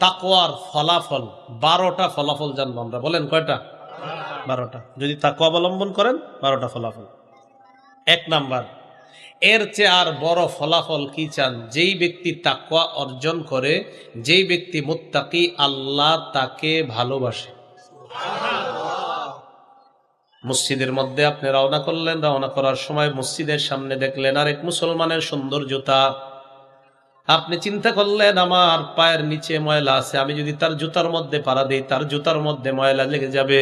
তাকওয়ার ফলাফল, বারোটা ফলাফল জানব আমরা। বলেন, কয়টা? বারোটা। যদি তাকওয়া অবলম্বন করেন, বারোটা ফলাফল। এক নাম্বার, এর চেয়ে আর বড় ফলাফল কি চান? যেই ব্যক্তি তাকওয়া অর্জন করে, যেই ব্যক্তি মুত্তাকি, আল্লাহ তাকে ভালোবাসে। মসজিদের মধ্যে আপনি রওনা করলেন, রওনা করার সময় মসজিদের সামনে দেখলেন আরেক মুসলমানের সুন্দর জুতা আপনি চিন্তা করলেন, আমার পায়ের নিচে ময়লা আছে, আমি যদি তার জুতার মধ্যে পাড়া দিই, তার জুতার মধ্যে ময়লা লেগে যাবে।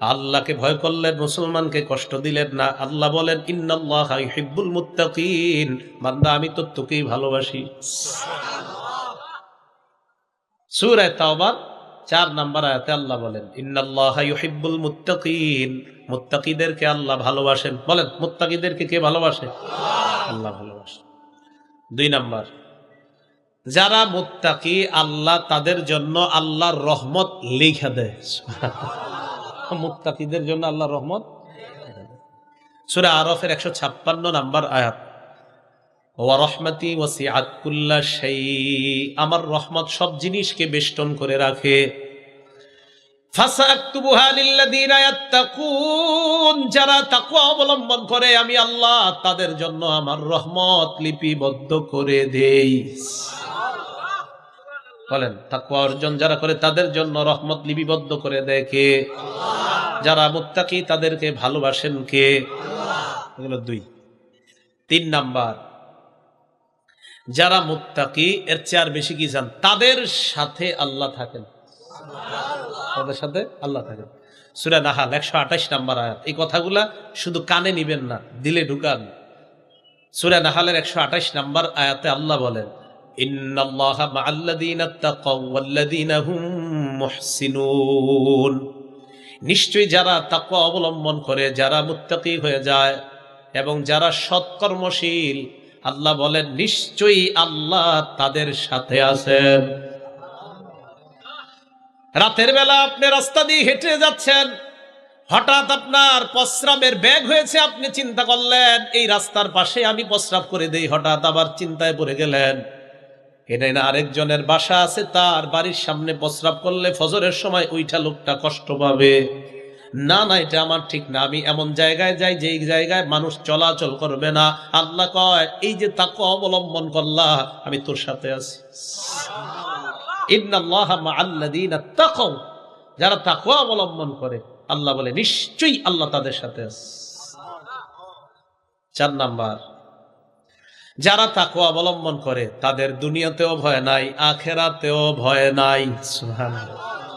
আল্লাহকে ভয় করলেন, মুসলমানকে কষ্ট দিলেন না। আল্লাহ বলেন, ইন্নাল্লাহ হিব্বুল মুত্তাকিন। বান্দা, আমি তো তোকেই ভালোবাসি। সূরায়ে তাওবা, চার নাম্বার আয়াতে আল্লাহ বলেন, ইন্নাল্লাহ ইউহিব্বুল মুত্তাকিন। মুত্তাকিদেরকে আল্লাহ ভালোবাসেন। বলেন, মুত্তাকিদেরকে কে ভালোবাসে? আল্লাহ ভালোবাসে দুই নাম্বার যারা মুত্তাকি, আল্লাহ তাদের জন্য আল্লাহর রহমত লিখে দেয়। মুত্তাকিদের জন্য আল্লাহর রহমত সুরে আরফের একশো ছাপ্পান্ন নাম্বার আয়াত। ওয়া রহমতি ওয়াসিআত কুল্লা শাই আমার রহমত সব জিনিসকে বেষ্টন করে রাখে। যারা তাকওয়া অবলম্বন করে, আমি আল্লাহ তাদের জন্য আমার রহমত লিপিবদ্ধ করে দেই। বলেন, তাকওয়া অর্জন যারা করে, তাদের জন্য রহমত লিপিবদ্ধ করে দেয় কে? যারা মুত্তাকি, তাদেরকে ভালোবাসেন কে? দুই। তিন নাম্বার, যারা মুত্তাকি, এর চেয়ে আর বেশি কি চান তাদের সাথে আল্লাহ থাকেন। তাদের সাথে আল্লাহ থাকেন। সুরা নাহাল, একশো আঠাশ নাম্বার আয়াত। এই কথাগুলা শুধু কানে নিবেন না, দিলে ঢুকান। সুরা নাহালের একশো আঠাশ নাম্বার আয়াতে আল্লাহ বলেন নিশ্চয়ই যারা তাকওয়া অবলম্বন করে, যারা মুত্তাকি হয়ে যায় এবং যারা সৎকর্মশীল, আল্লাহ বলেন, নিশ্চয়ই আল্লাহ তাদের সাথে আছেন। রাতের বেলা আপনি রাস্তা দিয়ে হেঁটে যাচ্ছেন। হঠাৎ আপনার প্রস্রাবের ব্যাগ হয়েছে, আপনি চিন্তা করলেন, এই রাস্তার পাশে আমি প্রস্রাব করে দেই। হঠাৎ আবার চিন্তায় পড়ে গেলেন। এটা না, আরেকজনের বাসা আছে, তার বাড়ির সামনে প্রস্রাব করলে ফজরের সময় ওইটা লোকটা কষ্ট পাবে। না না, এটা আমার ঠিক না, আমি এমন জায়গায় যাই, যেই জায়গায় মানুষ চলাচল করবে না। আল্লাহ কয়, এই যে তাকে অবলম্বন করলা, আমি তোর সাথে আছি। যারা তাকওয়া অবলম্বন করে, আল্লাহ বলে, নিশ্চয়ই আল্লাহ তাদের সাথে চার নাম্বার, যারা অবলম্বন করে, তাদের দুনিয়াতেও ভয় নাই, আখেরাতেও ভয় নাই।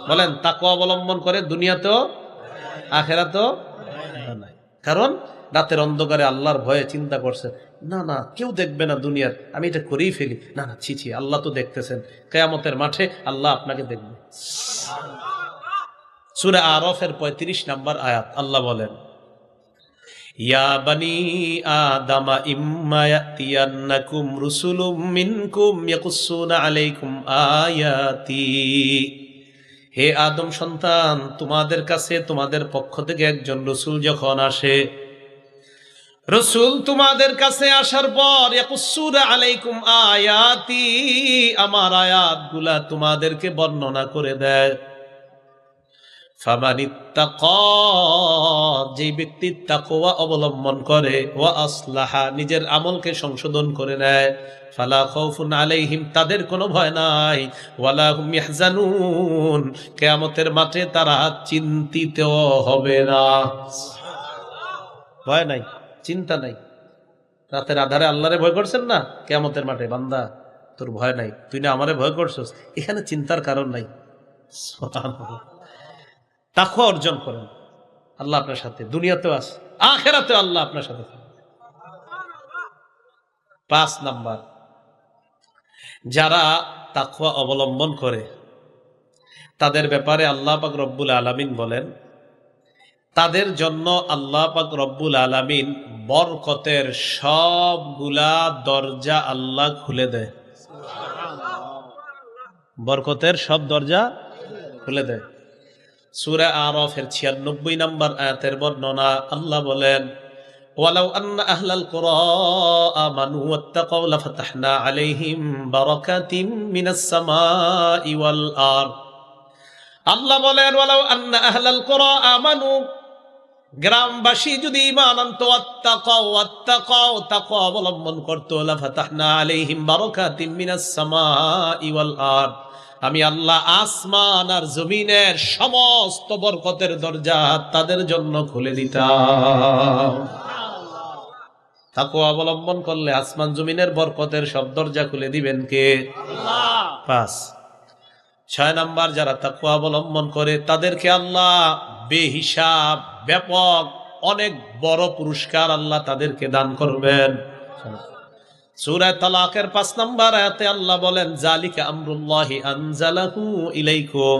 বলেন, তাকওয়া অবলম্বন করে দুনিয়াতেও, আখেরাতেও নাই। কারণ, রাতের অন্ধকারে আল্লাহর ভয়ে চিন্তা করছে না না, কেউ দেখবে না দুনিয়ার। আমি এটা করেই ফেলি। না না, ছি ছি, আল্লাহ তো দেখতেছেন। কেয়ামতের মাঠে আল্লাহ আপনাকে দেখবে। সুরে আরফের পঁয়ত্রিশ নাম্বার আয়াত, আল্লাহ বলেন হে আদম সন্তান, তোমাদের কাছে তোমাদের পক্ষ থেকে একজন রসুল যখন আসে রসুল তোমাদের কাছে আসার পর আলাইকুম আয়াতি আমার আয়াতগুলা তোমাদেরকে বর্ণনা করে দেয়। যে ব্যক্তি তাকওয়া অবলম্বন করে, ওয়া আসলাহা নিজের আমলকে সংশোধন করে নেয়। ফালা খাউফুন আলাইহিম তাদের কোনো ভয় নাই। ওয়ালা কিয়ামতের মাঠে তারা চিন্তিত হবে না। ভয় নাই। চিন্তা নাই। রাতের আধারে আল্লাহরে ভয় করছেন না? কিয়ামতের মাঠে, বান্দা, তোর ভয় নাই। তুই না আমারে ভয় করছস? এখানে চিন্তার কারণ নাই। তাকুয়া অর্জন করেন। আল্লাহ আপনার সাথে, দুনিয়াতেও আছে আখেরাতেও আল্লাহ আপনার সাথে পাঁচ নাম্বার, যারা তাকুয়া অবলম্বন করে, তাদের ব্যাপারে আল্লাহ পাক রব্বুল আলামিন বলেন তাদের জন্য আল্লাহ পাক রব্বুল আলামিন বরকতের সবগুলা দরজা আল্লাহ খুলে দেয় বরকতের সব দরজা খুলে দেয় সুরা আরফের ছিয়ানব্বই নম্বর আয়াতের বর্ণনা আল্লাহ বলেন ولو أن أهل القرى آمنوا واتقوا لفتحنا عليهم بركات من السماء والأرض আল্লাহ বলেন ওয়ালাউ আন্না আহলাল কুরা আমানু গ্রামবাসী যদি ঈমান আনতো আত্তাকাও আত্তাকাও তাকওয়া অবলম্বন করতো। লাফাতাহনা আলাইহিম বারাকাতিম আমি আল্লাহ আসমান আর জমিনের সমস্ত বরকতের দরজা তাদের জন্য খুলে দিতাম। তাকওয়া অবলম্বন করলে আসমান জমিনের বরকতের সব দরজা খুলে দিবেন কে? পাঁচ। ছয় নাম্বার, যারা তাকুয়া অবলম্বন করে, তাদেরকে আল্লাহ বেহিসাব ব্যাপক অনেক বড় পুরস্কার আল্লাহ তাদেরকে দান করবেন। সূরায় তালাকের পাঁচ আল্লাহ বলেন, জালিকা আমরুল্লাহি ইলাইকুম।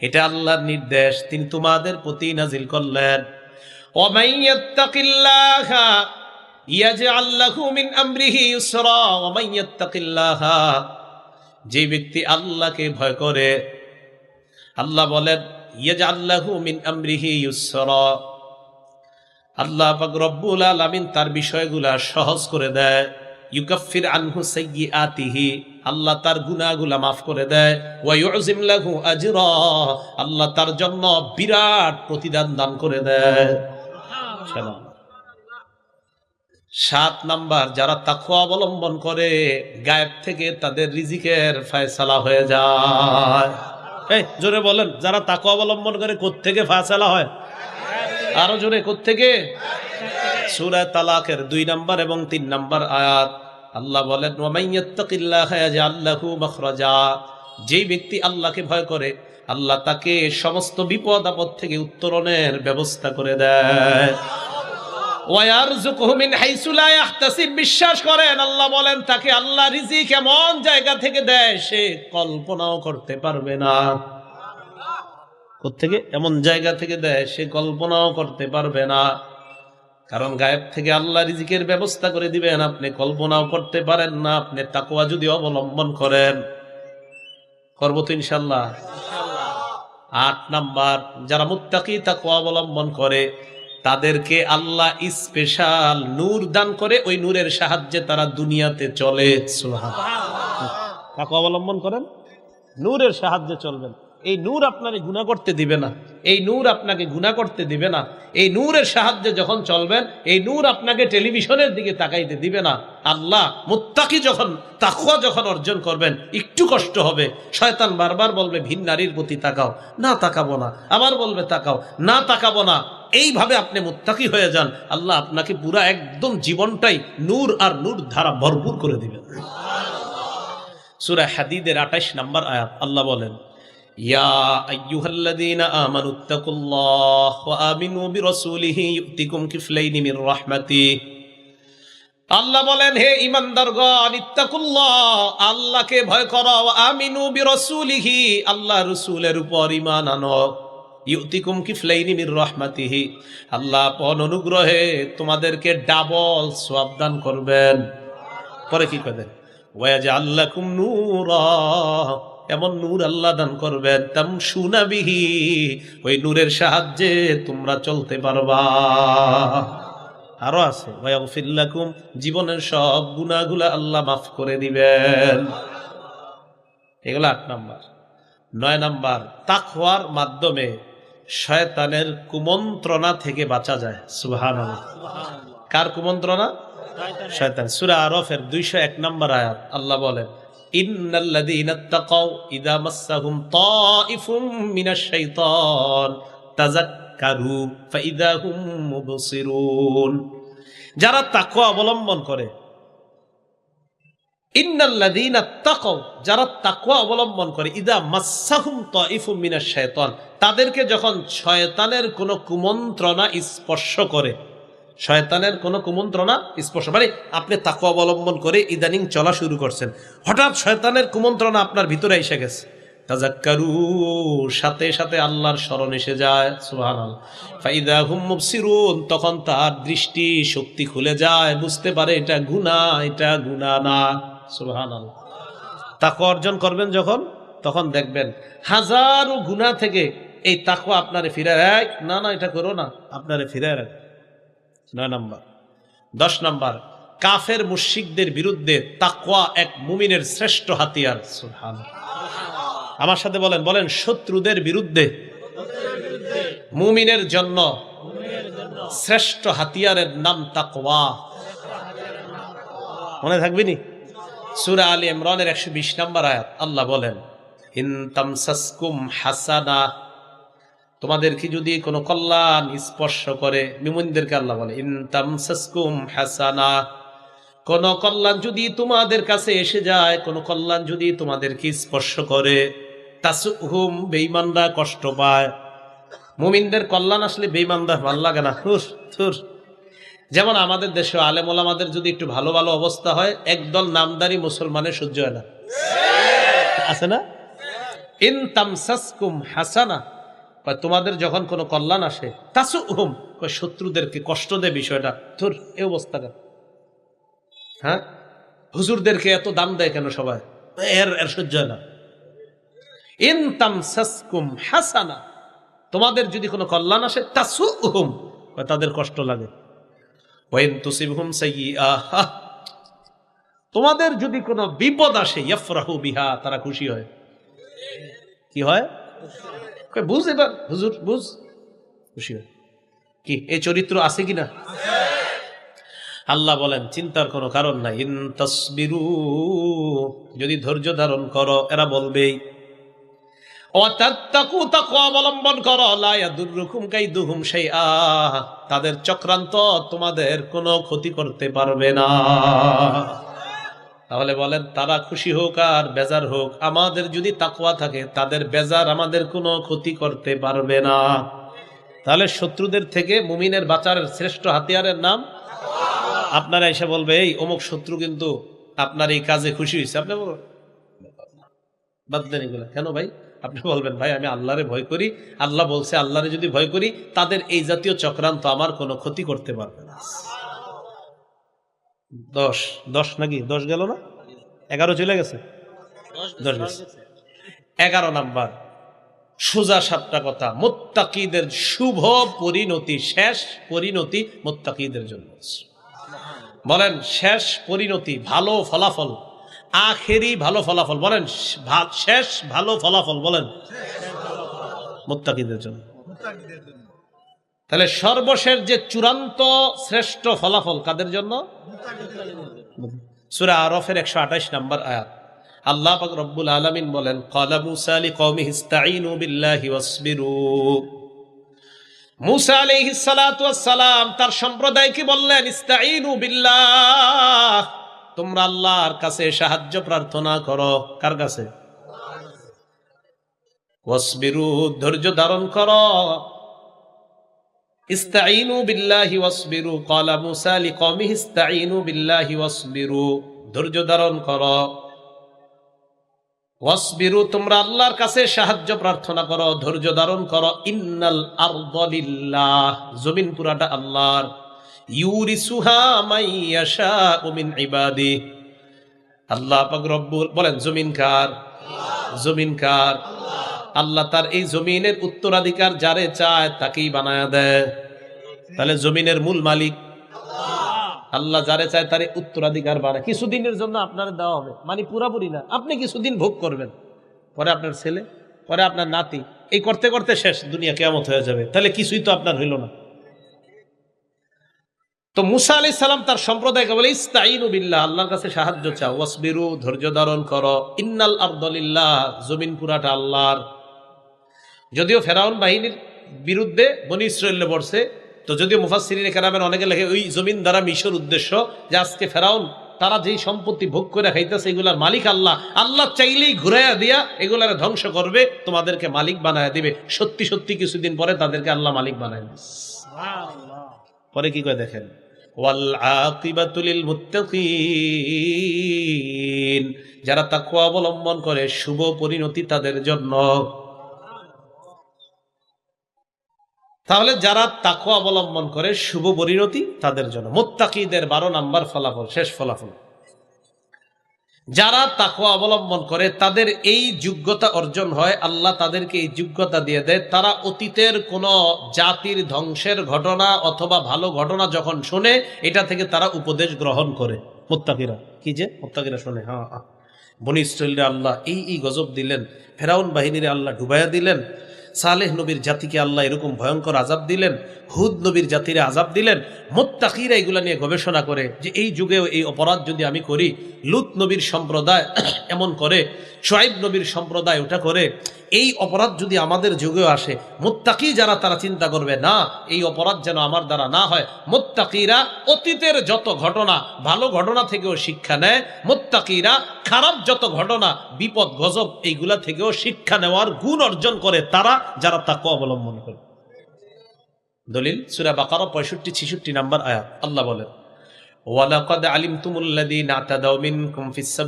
এটা আল্লাহর নির্দেশ, তিনি তোমাদের প্রতি নাজিল করলেন। মিন যে ব্যক্তি আল্লাহকে ভয় করে, আল্লাহ বলেন আল্লাহ রব্বুল আলামিন তার বিষয়গুলা সহজ করে দেয়। ইউকাফির আনহু সাইয়্যাতিহি আল্লাহ তার গুনাহগুলা মাফ করে দেয়। ওয়া লাহু আজরা, আল্লাহ তার জন্য বিরাট প্রতিদান দান করে দেয়। সাত নাম্বার, যারা তাকুয়া অবলম্বন করে, গায়েব থেকে তাদের রিজিকের ফয়সালা হয়ে যায়। জোরে বলেন, যারা তাকে অবলম্বন করে কোত্থেকে ফয়সালা হয়? আরও জোরে, কোত্থেকে? সূরা তালাকের দুই নাম্বার এবং তিন নাম্বার আয়াত। আল্লাহ বলেন যেই ব্যক্তি আল্লাহকে ভয় করে, আল্লাহ তাকে সমস্ত বিপদ আপদ থেকে উত্তরণের ব্যবস্থা করে দেয়। বিশ্বাস করেন, আল্লাহ বলেন, তাকে আল্লাহ রিজিক এমন জায়গা থেকে দেয়, সে কল্পনাও করতে পারবে না। থেকে এমন জায়গা থেকে দেয়, সে কল্পনাও করতে পারবে না। কারণ গায়েব থেকে আল্লাহ রিজিকের ব্যবস্থা করে দিবেন, আপনি কল্পনাও করতে পারেন না, আপনি তাকুয়া যদি অবলম্বন করেন। করব তো ইনশাল্লাহ আট নাম্বার, যারা মুত্তাকি তাকওয়া অবলম্বন করে তাদেরকে আল্লাহ স্পেশাল নূর দান করে ওই নূরের সাহায্যে তারা দুনিয়াতে চলে। তাকওয়া অবলম্বন করেন। নূরের সাহায্যে চলবেন। এই নূর আপনাকে গুণা করতে দিবে না। এই নূর আপনাকে গুণা করতে দিবে না। এই নূরের সাহায্যে যখন চলবেন, এই নূর আপনাকে টেলিভিশনের দিকে তাকাইতে দিবে না। আল্লাহ মুত্তাকি যখন তাকুয়া যখন অর্জন করবেন, একটু কষ্ট হবে। শয়তান বারবার বলবে, ভিন নারীর প্রতি তাকাও। না তাকাবো না। আবার বলবে, তাকাও। না তাকাবো না। এইভাবে আপনি মুত্তাকি হয়ে যান আল্লাহ আপনাকে পুরা একদম জীবনটাই নূর আর নূর ধারা ভরপুর করে দিবেন সূরা হাদিদের 28 নম্বর আয়াত আল্লাহ বলেন يا أيها الذين آمنوا اتقوا الله وآمنوا برسوله يؤتكم كفلين من رحمته আল্লাহ বলেন হে ইমানদারগণ ইত্তাকুল্লাহ আল্লাহকে ভয় করো আমিনু বিরসুলিহি আল্লাহ রসুলের উপর ইমান আনো ইউতিকুম কিফলাইনি মির রহমাতিহি। আল্লাহ আপন অনুগ্রহে তোমাদেরকে ডাবল সওয়াব দান করবেন। পরে কি করেন ওয়াজ আল্লাকুম নূরা। এমন নূর আল্লাহ দান করবেন। তাম সুনাবিহি ওই নূরের সাহায্যে তোমরা চলতে পারবা। আরও আছে ওয়াগফিল্লাকুম জীবনের সব গুনাহগুলা আল্লাহ মাফ করে দিবেন। এগুলো আট নাম্বার। নয় নাম্বার, তাকওয়ার মাধ্যমে শয়তানের কুমন্ত্রণা থেকে বাঁচা যায়। সুবহানাল্লাহ। কার কুমন্ত্রণা? শয়তান। সুরা আরফের 201 নম্বর আয়াত। আল্লাহ বলেন যারা তাকাও অবলম্বন মাসসাহুম তাইফুম মিনাশ শাইতান তাযাক্কারু ফাইদা হুম মুবসিরুন যারা তাকওয়া অবলম্বন করে যারা তাকওয়া অবলম্বন করে, ইদা মাসসাহুম তাইফুম শাইতান, তাদেরকে যখন শয়তানের কোনো কুমন্ত্রণা স্পর্শ করে, শয়তানের কোনো কুমন্ত্রণা স্পর্শ মানে আপনি তাকওয়া অবলম্বন করে ইদানিং চলা শুরু করছেন, হঠাৎ শয়তানের কুমন্ত্রণা আপনার ভিতরে এসে গেছে। তাজাক্কারু সাথে সাথে আল্লাহর স্মরণ এসে যায়, সুবহানাল্লাহ। তখন তার দৃষ্টি শক্তি খুলে যায়, বুঝতে পারে এটা গুনাহ এটা গুনাহ না। তাকওয়া অর্জন করবেন যখন, তখন দেখবেন হাজারো গুনাহ থেকে এই তাকওয়া আপনারে ফিরে না না, এটা করো না, আপনারে ফিরে রাখ নয় নাম্বার। দশ নাম্বার, কাফের মুশিকদের বিরুদ্ধে তাকওয়া এক মুমিনের শ্রেষ্ঠ হাতিয়ার। সুবহানাল্লাহ। আমার সাথে বলেন বলেন, শত্রুদের বিরুদ্ধে মুমিনের জন্য শ্রেষ্ঠ হাতিয়ারের নাম তাকওয়া। মনে থাকবি নি? সুরা আলী ইমরানের একশো বিশ নম্বর আয়াত, আল্লাহ বলেন, ইন তামসাসকুম হাসানা তোমাদেরকে যদি কোনো কল্যাণ স্পর্শ করে, মিমুনদেরকে আল্লাহ বলে, ইন তামসাসকুম হাসানা কোন কল্যাণ যদি তোমাদের কাছে এসে যায়, কোন কল্যাণ যদি তোমাদেরকে স্পর্শ করে, তাসুহুম, বেঈমানরা কষ্ট পায়। মুমিনদের কল্যাণ আসলে বেঈমানরা ভালো লাগে না। হুর থুর যেমন আমাদের দেশে আলেমল আমাদের যদি একটু ভালো ভালো অবস্থা হয়, একদল নামদারি মুসলমানের সহ্য হয় না। আছে না? তোমাদের যখন কোনো কল্যাণ আসে তাসু শত্রুদেরকে কষ্ট দেয় বিষয়টা। তোর এ অবস্থা কেন? হ্যাঁ? হুজুরদেরকে এত দাম দেয় কেন সবাই? এর এর সহ্য হয় না। ইন তামসাসকুম হাসানা। তোমাদের যদি কোনো কল্যাণ আসে তাসু হুম তাদের কষ্ট লাগে। সাইয়্যাহা তোমাদের যদি কোনো বিপদ আসে, ইয়াফরাহু বিহা, তারা খুশি হয়। কি হয়? বুঝ এবার, হুজুর, বুঝ। খুশি হয়। কি, এই চরিত্র আছে কিনা আল্লাহ বলেন, চিন্তার কোনো কারণ নাই। ইন যদি ধৈর্য ধারণ করো, এরা বলবেই। অবলম্বন করো তাদের চক্রান্ত তোমাদের কোনো ক্ষতি করতে পারবে না। তাহলে বলেন, তারা খুশি হোক আর বেজার হোক, আমাদের যদি তাকুয়া থাকে, তাদের বেজার আমাদের কোনো ক্ষতি করতে পারবে না। তাহলে শত্রুদের থেকে মুমিনের বাঁচার শ্রেষ্ঠ হাতিয়ারের নাম? আপনারা এসে বলবে, এই অমুক শত্রু কিন্তু আপনার এই কাজে খুশি হয়েছে আপনি বাদ দেন কেন ভাই? আপনি বলবেন ভাই আমি আল্লাহরে ভয় করি। আল্লাহ বলছে আল্লাহরে যদি ভয় করি তাদের এই জাতীয় চক্রান্ত আমার কোনো ক্ষতি করতে পারবে না। দশ দশ নাকি? দশ গেল না? এগারো চলে গেছে? দশ গেছে এগারো নাম্বার। সোজা সাতটা কথা মোত্তাকিদের শুভ পরিণতি শেষ পরিণতি মোত্তাকিদের জন্য। বলেন শেষ পরিণতি ভালো ফলাফল। আখেরি ভালো ফলাফল বলেন শেষ ভালো ফলাফল বলেন। মোত্তাকিদের জন্য। তাহলে সর্বশেষ যে চূড়ান্ত শ্রেষ্ঠ ফলাফল কাদের জন্য? সুরা আরফের একশো আঠাইশ নম্বর আয়াত। আল্লাহ পাক রব্বুল আলামিন বলেন ক্বালা মূসা লিকওমিহি ইসতাঈনু বিল্লাহি ওয়াসবিরু। মুসা আলাইহিস সালাতু ওয়াস সালাম তার সম্প্রদায়কে বললেন, ইস্তাঈনু বিল্লাহ। তোমরা আল্লাহর কাছে সাহায্য প্রার্থনা করো। কার কাছে? ধৈর্য ধারণ করো। ধৈর্য ধারণ তোমরা আল্লাহর কাছে সাহায্য প্রার্থনা করো, ধৈর্য ধারণ জমিন পুরাটা আল্লাহর। ইউরিসুহা ইবাদি। আল্লাহ বলেন আল্লাহ তার এই জমিনের উত্তরাধিকার যারে চায় তাকেই বানায়া দেয়। তাহলে জমিনের মূল মালিক আল্লাহ যারে চায় তারে উত্তরাধিকার বানায়। কিছুদিনের জন্য আপনার দেওয়া হবে। মানে পুরাপুরি না। আপনি কিছুদিন ভোগ করবেন। পরে আপনার ছেলে, পরে আপনার নাতি। এই করতে করতে শেষ। দুনিয়া কেমত হয়ে যাবে। তাহলে কিছুই তো আপনার হইল না। তো মুসা আলি সালাম তার সম্প্রদায়কে বলে ইস্তাইনু বিল্লাহ আল্লাহর কাছে সাহায্য চাও। ওয়াসবিরু ধৈর্য ধারণ করো। ইন্নাল আরদলিল্লাহ জমিন পুরাটা আল্লাহর। যদিও ফেরাউন বাহিনীর বিরুদ্ধে বনি ইসরায়েলে পড়ছে তো যদিও মুফাসসিরিনে কেরামের অনেকে লেখে ওই জমিন দ্বারা মিশর উদ্দেশ্য যে আজকে ফেরাউন তারা যেই সম্পত্তি ভোগ করে খাইতেছে এগুলার মালিক আল্লাহ। আল্লাহ চাইলেই ঘুরাইয়া দিয়া এগুলার ধ্বংস করবে তোমাদেরকে মালিক বানায় দিবে। সত্যি সত্যি কিছুদিন পরে তাদেরকে আল্লাহ মালিক বানায় দিবে পরে কি করে দেখেন? যারা তাকওয়া অবলম্বন করে, শুভ পরিণতি তাদের জন্য। তাহলে যারা তাকওয়া অবলম্বন করে, শুভ পরিণতি তাদের জন্য। মুত্তাকিদের বারো নাম্বার ফলাফল, শেষ ফলাফল। যারা তাকওয়া অবলম্বন করে, তাদের এই যোগ্যতা অর্জন হয়, আল্লাহ তাদেরকে এই যোগ্যতা দিয়ে দেয়। তারা অতীতের কোন জাতির ধ্বংসের ঘটনা অথবা ভালো ঘটনা যখন শোনে, এটা থেকে তারা উপদেশ গ্রহণ করে। মোত্তাকিরা, কি যে? মোত্তাকিরা শোনে হ্যাঁ। বনি আল্লাহ এই এই গজব দিলেন। ফেরাউন বাহিনীরে আল্লাহ ডুবাইয়া দিলেন। সালেহ নবীর জাতিকে আল্লাহ এরকম ভয়ঙ্কর আজাব দিলেন। হুদ নবীর জাতিরে আজাব দিলেন। মোত্তাকিরা এগুলা নিয়ে গবেষণা করে যে এই যুগেও এই অপরাধ যদি আমি করি লুত নবীর সম্প্রদায় এমন করে শোয়াইব নবীর সম্প্রদায় ওটা করে, এই অপরাধ যদি আমাদের যুগেও আসে, মোত্তাকি যারা তারা চিন্তা করবে, না, এই অপরাধ যেন আমার দ্বারা না হয়। মোত্তাকিরা অতীতের যত ঘটনা, ভালো ঘটনা থেকেও শিক্ষা নেয়। মোত্তাকিরা খারাপ যত ঘটনা, বিপদ, গজব, এইগুলা থেকেও শিক্ষা নেওয়ার গুণ অর্জন করে তারা যারা তাকে অবলম্বন করে। দলিল, সুরা বাকারা পঁয়ষট্টি, ছিষট্টি নাম্বার আয়াত, আল্লাহ বলেন ওয়ালাকাদ আলিমতুমুল্লাযীনা আতাদাউ মিনকুম ফিস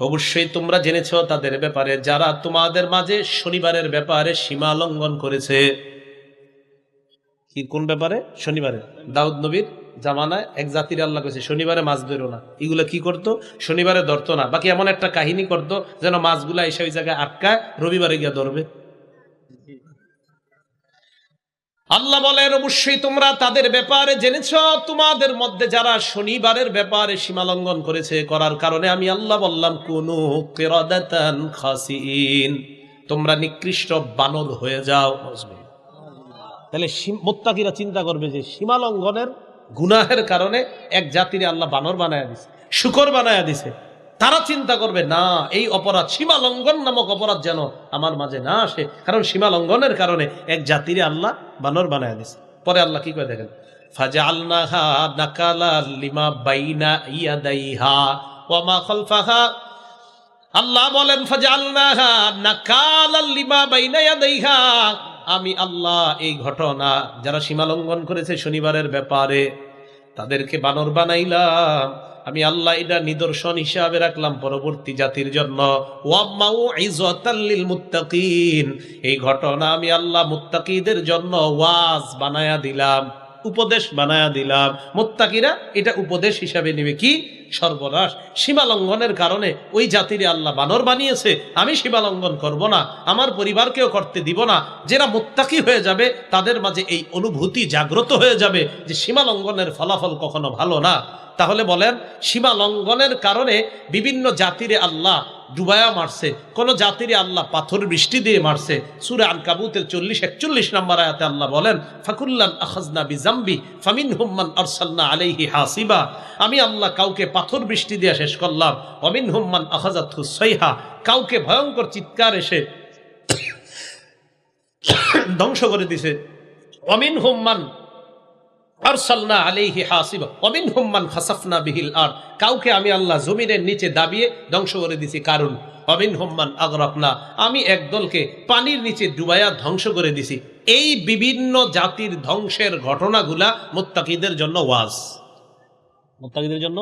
অবশ্যই তোমরা জেনেছ তাদের ব্যাপারে, যারা তোমাদের মাঝে শনিবারের ব্যাপারে সীমা লঙ্ঘন করেছে। কি, কোন ব্যাপারে? শনিবারে। দাউদ নবীর জামানায় এক জাতির আল্লাহ করেছে শনিবারে মাছ ধরো না। এগুলো কি করতো? শনিবারে ধরতো না। বাকি এমন একটা কাহিনী করতো, যেন মাছগুলা এসে ওই জায়গায় আটকায়, রবিবারে গিয়ে ধরবে। আল্লাহ বলেন, অবশ্যই তোমরা তাদের ব্যাপারে জেনেছ। তোমাদের মধ্যে যারা শনিবারের ব্যাপারে সীমা লঙ্ঘন করেছে, করার কারণে আমি আল্লাহ বললাম, কোন তোমরা নিকৃষ্ট বানর হয়ে যাও। তাহলে মোত্তাকিরা চিন্তা করবে যে সীমা লঙ্ঘনের গুনাহের কারণে এক জাতিরে আল্লাহ বানর বানায়া দিছে, শুকর বানায়া দিছে। তারা চিন্তা করবে, না, এই অপরাধ সীমা লঙ্ঘন নামক অপরাধ যেন আমার মাঝে না আসে। কারণ সীমা লঙ্ঘনের কারণে এক জাতিরে আল্লাহ বানর বানায়া দিছে। পরে আল্লাহ কি করে দেখেন? লিমা আমি আল্লাহ এই ঘটনা যারা সীমা লঙ্ঘন করেছে শনিবারের ব্যাপারে তাদেরকে বানর বানাইলাম। আমি আল্লাহ এটা নিদর্শন হিসাবে রাখলাম পরবর্তী জাতির জন্য। মুত্তাকিন এই ঘটনা আমি আল্লাহ মুত্তাকিদের জন্য ওয়াজ বানায়া দিলাম, উপদেশ বানায়া দিলাম। মোত্তাকিরা এটা উপদেশ হিসাবে নেবে কি? সর্বনাশ। সীমা লঙ্ঘনের কারণে ওই জাতিরে আল্লাহ বানর বানিয়েছে। আমি সীমা লঙ্ঘন করব না। আমার পরিবারকেও করতে দিব না। যারা মুত্তাকি হয়ে যাবে, তাদের মাঝে এই অনুভূতি জাগ্রত হয়ে যাবে যে সীমা লঙ্ঘনের ফলাফল কখনো ভালো না। তাহলে বলেন সীমা লঙ্ঘনের কারণে বিভিন্ন জাতিরে আল্লাহ ডুবায়া মারছে। কোন জাতিরে আল্লাহ পাথর বৃষ্টি দিয়ে মারছে। সুরে আল কাবুতের চল্লিশ, একচল্লিশ নম্বর আয়াতে আল্লাহ বলেন, ফাকুল্লান আখাজনা বিজাম্বি ফামিন হুম্মান আরসালনা আলাইহি হাসিবা। আমি আল্লাহ কাউকে পাথর বৃষ্টি দিয়ে শেষ করলাম। অমিন হুম্মান আখাজাত সৈহা। কাউকে ভয়ঙ্কর চিৎকার এসে ধ্বংস করে দিছে। অমিন হুম্মান আরসালনা আলাইহি হাসিবা। ওমিন হুম্মান খাসাফনা বিহিল আর কাউকে আমি আল্লাহ জমিনের নিচে দাবিয়ে ধ্বংস করে দিছি। কারণ অমিন হুম্মান আগরাকনা আমি একদলকে পানির নিচে ডুবাইয়া ধ্বংস করে দিছি। এই বিভিন্ন জাতির ধ্বংসের ঘটনাগুলা মুত্তাকিদের জন্য ওয়াজ। মুত্তাকিদের জন্য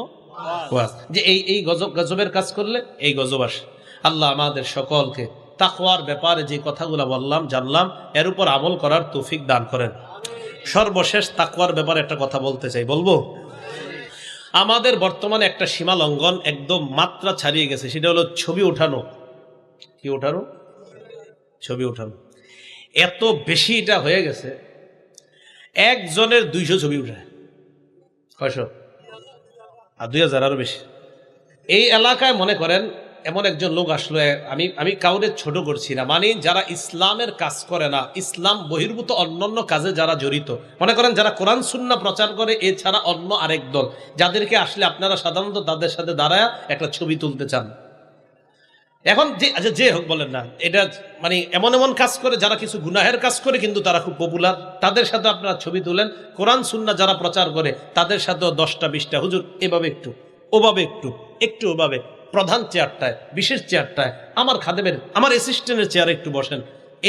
যে এই এই গজব, গজবের কাজ করলে এই গজব আসে। আল্লাহ আমাদের সকলকে তাকওয়ার ব্যাপারে যে কথাগুলো বললাম, জানলাম, এর উপর আমল করার তৌফিক দান করেন। সর্বশেষ তাকওয়ার ব্যাপারে একটা কথা বলতে চাই, বলব? আমাদের বর্তমানে একটা সীমা লঙ্ঘন একদম মাত্রা ছাড়িয়ে গেছে, সেটা হলো ছবি ওঠানো। কি ওঠানো? ছবি ওঠানো। এত বেশি এটা হয়ে গেছে, একজনের দুইশো ছবি উঠায়। কয়শো? আর দুই হাজার আরও বেশি। এই এলাকায় মনে করেন, এমন একজন লোক আসলো, আমি আমি কাউরে ছোট করছি না। মানে যারা ইসলামের কাজ করে না, ইসলাম বহির্ভূত অন্যান্য কাজে যারা জড়িত, মনে করেন যারা কোরআন, সুন্না প্রচার করে, এছাড়া অন্য আরেক দল, যাদেরকে আসলে আপনারা সাধারণত তাদের সাথে দাঁড়ায় একটা ছবি তুলতে চান। এখন যে আচ্ছা যে হোক বলেন না, এটা মানে এমন এমন কাজ করে যারা কিছু গুনাহের কাজ করে কিন্তু তারা খুব পপুলার তাদের সাথে আপনারা ছবি তুলেন, কোরআন সুন্না যারা প্রচার করে, তাদের সাথেও দশটা, বিশটা, হুজুর, এভাবে একটু, ওভাবে একটু একটু ওভাবে, প্রধান চেয়ারটায়, বিশেষ চেয়ারটায়, আমার খাদেমের, আমার অ্যাসিস্ট্যান্টের চেয়ারে একটু বসেন।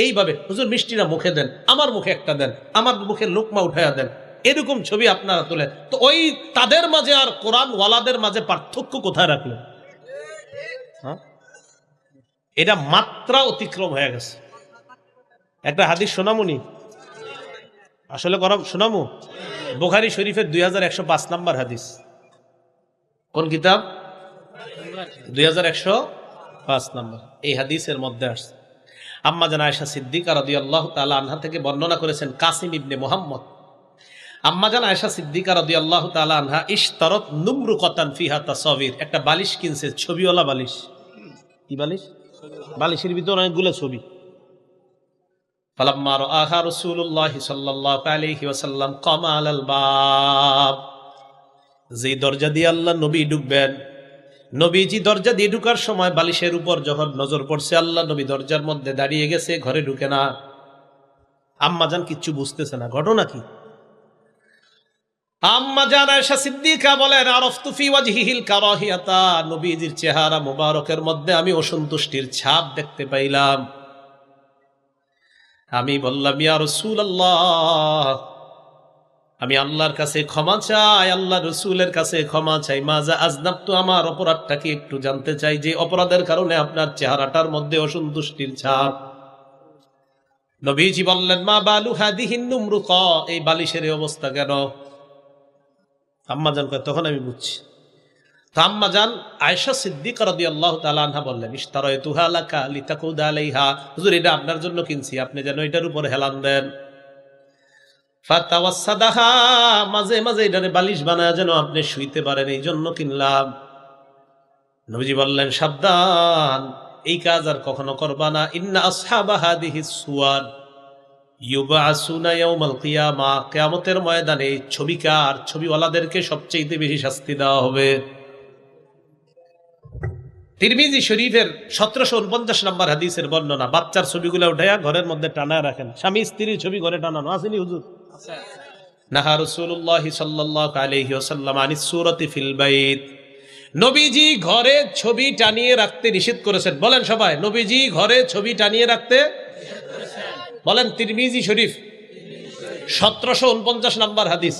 এইভাবে, হুজুর মিষ্টিরা মুখে দেন, আমার মুখে একটা দেন, আমার মুখে লোকমা উঠাইয়া দেন, এরকম ছবি আপনারা তোলেন। তো ওই তাদের মাঝে আর কোরআন ওয়ালাদের মাঝে পার্থক্য কোথায় রাখলেন? এটা মাত্রা অতিক্রম হয়ে গেছে। একটা হাদিস শোনামুনি আসলে করা শোনামু বোখারি শরীফের দুই হাজার একশো পাঁচ নাম্বার হাদিস। কোন কিতাব? দুই হাজার একশো পাঁচ নাম্বার। এই হাদিসের মধ্যে আসছে। আম্মা জানা আয়সা সিদ্দিকা রাদি আল্লাহ তালা আনহা থেকে বর্ণনা করেছেন কাসিম ইবনে মোহাম্মদ। আম্মা জানা আয়সা সিদ্দিকা রাদি আল্লাহ তালা আনহা, ইশতারত নুমরু কতান ফিহা তাসবির, একটা বালিশ কিনছে, ছবিওয়ালা বালিশ। কি বালিশ? বালিশের ভিতরে অনেকগুলো ছবি। আলাল বাব। যে দরজা দিয়ে আল্লাহ নবী ঢুকবেন নবীজি দরজা দিয়ে ঢুকার সময় বালিশের উপর যখন নজর পড়ছে, আল্লাহ নবী দরজার মধ্যে দাঁড়িয়ে গেছে, ঘরে ঢুকে না। আম্মাজান কিচ্ছু বুঝতেছে না, ঘটনা কি? আয়েশা সিদ্দিকা বলেন ওয়াজহিহিল কারাহিয়াতা। নবীজির চেহারা মোবারকের মধ্যে আমি অসন্তুষ্টির ছাপ দেখতে পাইলাম। আমি বললাম, ইয়া রাসূলুল্লাহ। আমি আল্লাহর কাছে ক্ষমা চাই আল্লাহ রসুলের কাছে ক্ষমা চাই। মাজা আজনাব তো আমার অপরাধটাকে একটু জানতে চাই যে অপরাধের কারণে আপনার চেহারাটার মধ্যে অসন্তুষ্টির ছাপ। নবীজি বললেন, মা বালু হাদিহিন নুমরুক? এই বালিশের অবস্থা কেন? আম্মাজান কয়, তখন আমি বুঝছি। তো আম্মাজান আয়েশা সিদ্দিক রাদি আল্লাহ তালানহা বললেন ইস্তারয় তুহা লাকা লিতাকুদা আলাইহা। হুজুর, এটা আপনার জন্য কিনছি, আপনি যেন এটার উপর হেলান দেন। ফাতাওয়াসাদাহা, মাঝে মাঝে এটারে বালিশ বানায় যেন আপনি শুইতে পারেন, এই জন্য কিনলাম। নবীজি বললেন, সাবধান, এই কাজ আর কখনো করবা না। ইন্না আসহাবা হাদিহি সুয়ার ইউবাসুনা ইয়াউমাল কিয়ামা, কিয়ামতের ময়দানে ছবিকার, ছবিওয়ালাদেরকে সবচেয়ে বেশি শাস্তি দেওয়া হবে। তিরমিজি শরীফের সতেরোশো উনপঞ্চাশ নম্বর হাদিসের বর্ণনা, বাচ্চার ছবিগুলো উঠাইয়া ঘরের মধ্যে টানায় রাখেন। স্বামী স্ত্রীর ছবি ঘরে টানানো আসেনি হুজুর? ঘরে ছবি টানিয়ে রাখতে নিষেধ করেছেন। বলেন সবাই, নবীজি ঘরে ছবি টানিয়ে রাখতে বলেন তিরমিজি শরীফ, সতেরোশো উনপঞ্চাশ নাম্বার হাদিস।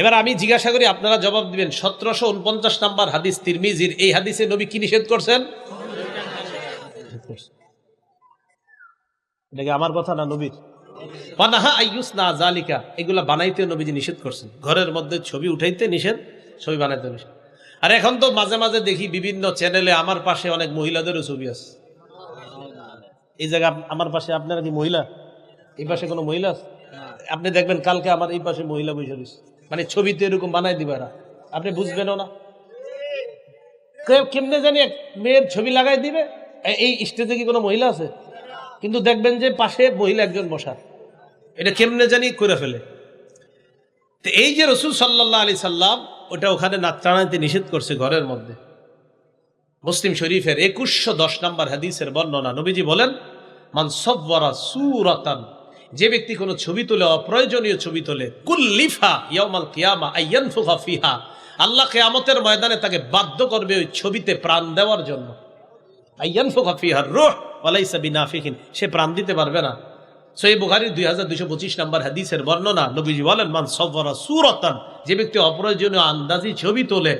এবার আমি জিজ্ঞাসা করি, আপনারা জবাব দিবেন, সতেরোশো উনপঞ্চাশ নাম্বার হাদিস তিরমিজির, এই হাদিসে নবী কি নিষেধ করছেন? এটা কি আমার কথা না নবীর? পানাহা আইয়ুস না জালিকা এগুলা বানাইতে নবীজি নিষেধ করছেন। ঘরের মধ্যে ছবি উঠাইতে নিষেধ, ছবি বানাইতে নিষেধ। আর এখন তো মাঝে মাঝে দেখি বিভিন্ন চ্যানেলে আমার পাশে অনেক মহিলাদেরও ছবি আছে। এই জায়গা আমার পাশে আপনারা কি মহিলা? এই পাশে কোনো মহিলা? আপনি দেখবেন কালকে আমার এই পাশে মহিলা বসে রয়েছে। মানে ছবি তো এরকম বানাই দিবে এরা। আপনি বুঝবেনও না। কেমনে জানি এক মেয়ের ছবি লাগাই দিবে? এই স্টেজে কি কোনো মহিলা আছে? কিন্তু দেখবেন যে পাশে মহিলা একজন বসা। এটা কেমনে জানি করে ফেলে। তো এই যে রসুল সাল্লাহ আলি সাল্লাম, ওটা ওখানে নাচানাইতে নিষেধ করছে ঘরের মধ্যে। মুসলিম শরীফের একুশশো দশ নম্বর হাদিসের বর্ণনা। নবীজি বলেন মান সব্বরা সুরাতান। যে ব্যক্তি কোনো ছবি তোলে, অপ্রয়োজনীয় ছবি তোলে, কুল্লিফা ইয়ামাল কিয়ামা আইয়ানফুহা ফিহা। আল্লাহ কেয়ামতের ময়দানে তাকে বাধ্য করবে ওই ছবিতে প্রাণ দেওয়ার জন্য। আইয়ানফুহা ফিহার রুহ, ওয়ালাইসা বিনাফিহিন সে প্রাণ দিতে পারবে না। সই বুখারির দুই হাজার দুইশো পঁচিশ নম্বর হাদিসের বর্ণনা, নবীজি বলেন, মান সুরতান যে ব্যক্তি অপ্রয়োজনীয় আন্দাজি ছবি তোলে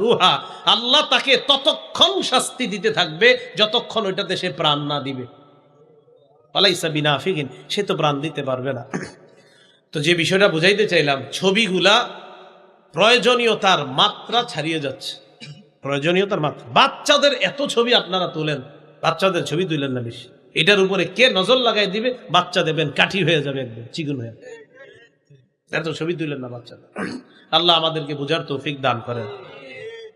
রুহা। আল্লাহ তাকে ততক্ষণ শাস্তি দিতে থাকবে যতক্ষণ ওইটাতে সে প্রাণ না দিবে। পালাইসা বিনাফিকিন সে তো প্রাণ দিতে পারবে না। তো যে বিষয়টা বুঝাইতে চাইলাম, ছবিগুলা প্রয়োজনীয়তার মাত্রা ছাড়িয়ে যাচ্ছে। প্রয়োজনীয়তার মাত্রা। বাচ্চাদের এত ছবি আপনারা তোলেন বাচ্চাদের ছবি তুলেন না বেশি। এটার উপরে কে নজর লাগাই দিবে, বাচ্চা দেবেন, কাঠি হয়ে যাবে একদম, চিকুন হয়ে এত ছবি তুলেন না বাচ্চাদের। আল্লাহ আমাদেরকে বোঝার তৌফিক দান করেন।